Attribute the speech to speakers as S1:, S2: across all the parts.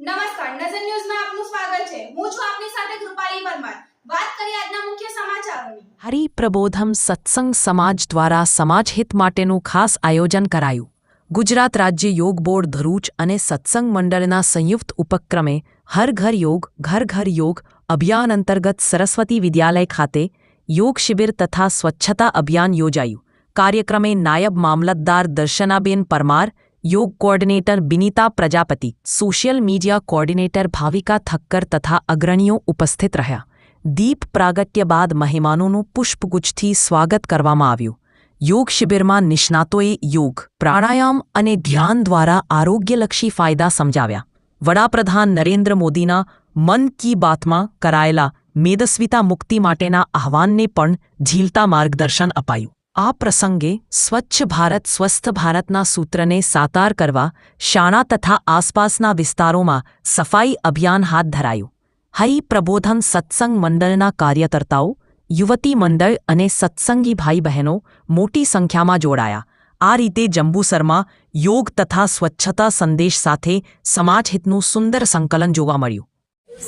S1: નમસ્કાર, નજર ન્યૂઝમાં આપનું સ્વાગત છે. હું છું આપની સાથે કૃપાલી પરમાર. વાત કરીએ આજના મુખ્ય સમાચારોની.
S2: હરિપ્રબોધમ સત્સંગ સમાજ દ્વારા સમાજહિત માટેનું ખાસ આયોજન કરાયું. ગુજરાત રાજ્ય યોગ બોર્ડ ભરૂચ અને સત્સંગ મંડળના સંયુક્ત ઉપક્રમે હર ઘર યોગ, ઘર ઘર યોગ અભિયાન અંતર્ગત સરસ્વતી વિદ્યાલય ખાતે યોગ શિબિર તથા સ્વચ્છતા અભિયાન યોજાયું. કાર્યક્રમે નાયબ મામલતદાર Darshanaben Parmar yoga coordinator Binita Prajapati, social media coordinator Bhavika Thakkar તથા અગ્રણીઓ ઉપસ્થિત રહ્યા. દીપ પ્રાગટ્ય બાદ મહેમાનોનું પુષ્પગુચ્છથી સ્વાગત કરવામાં આવ્યું. યોગ શિબિરમાં નિષ્ણાતોએ યોગ, પ્રાણાયામ અને ધ્યાન દ્વારા આરોગ્યલક્ષી ફાયદા સમજાવ્યા. વડાપ્રધાન નરેન્દ્ર મોદીના મન કી બાતમાં કરાયેલા મેદસ્વિતા મુક્તિ માટેના આહવાનને પણ ઝીલતા માર્ગદર્શન અપાયું. આ પ્રસંગે સ્વચ્છ ભારત, સ્વસ્થ ભારતના સૂત્રને સાકાર કરવા શાળા તથા આસપાસના વિસ્તારોમાં સફાઈ અભિયાન હાથ ધરાયું. હરિ પ્રબોધન સત્સંગ મંડળના કાર્યકર્તાઓ, યુવતી મંડળ અને સત્સંગી ભાઈ બહેનો મોટી સંખ્યામાં જોડાયા. આ રીતે જંબુસરમાં યોગ તથા સ્વચ્છતા સંદેશ સાથે સમાજહિતનું સુંદર સંકલન જોવા મળ્યું.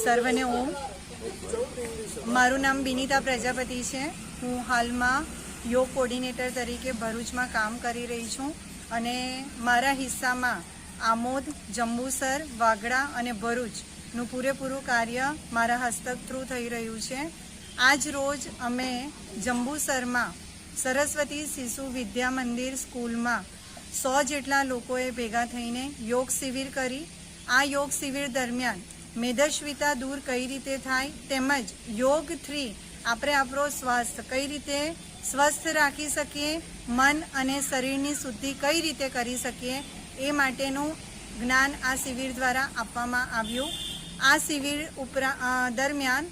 S3: સર્વને ઓમ. મારું નામ બિનિતા પ્રજાપતિ છે. હું હાલમાં યોગ કોર્ડિનેટર તરીકે ભરૂચમાં કામ કરી રહી છું અને મારા હિસ્સામાં આમોદ, જંબુસર, વાગડા અને ભરૂચનું પૂરેપૂરું કાર્ય મારા હસ્તક થ્રુ થઈ રહ્યું છે. આજ રોજ અમે જંબુસરમાં સરસ્વતી શિશુ વિદ્યા મંદિર સ્કૂલમાં સો જેટલા લોકોએ ભેગા થઈને યોગ શિબિર કરી. આ યોગ શિબિર દરમિયાન મેદસ્વિતા દૂર કઈ રીતે થાય તેમજ યોગ થ્રી, આપણે આપણો સ્વાસ્થ્ય કઈ રીતે સ્વસ્થ રાખી શકીએ, મન અને શરીરની શુદ્ધિ કઈ રીતે કરી શકીએ એ માટેનું જ્ઞાન આ શિબિર દ્વારા આપવામાં આવ્યું. આ શિબિર ઉપરા દરમિયાન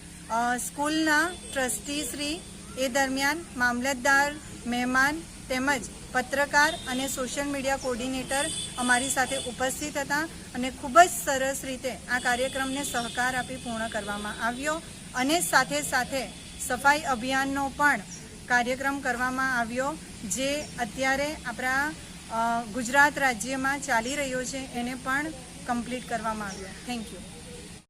S3: સ્કૂલના ટ્રસ્ટી શ્રી, એ દરમિયાન મામલતદાર, મહેમાન તેમજ પત્રકાર અને સોશિયલ મીડિયા કોર્ડિનેટર અમારી સાથે ઉપસ્થિત હતા અને ખૂબ જ સરસ રીતે આ કાર્યક્રમને સહકાર આપી પૂર્ણ કરવામાં આવ્યો અને સાથે સાથે સફાઈ અભિયાનનો પણ કાર્યક્રમ કરવામાં આવ્યો, જે અત્યારે આપણા ગુજરાત રાજ્યમાં ચાલી રહ્યો છે, એને પણ કમ્પ્લીટ કરવામાં આવ્યો. Thank you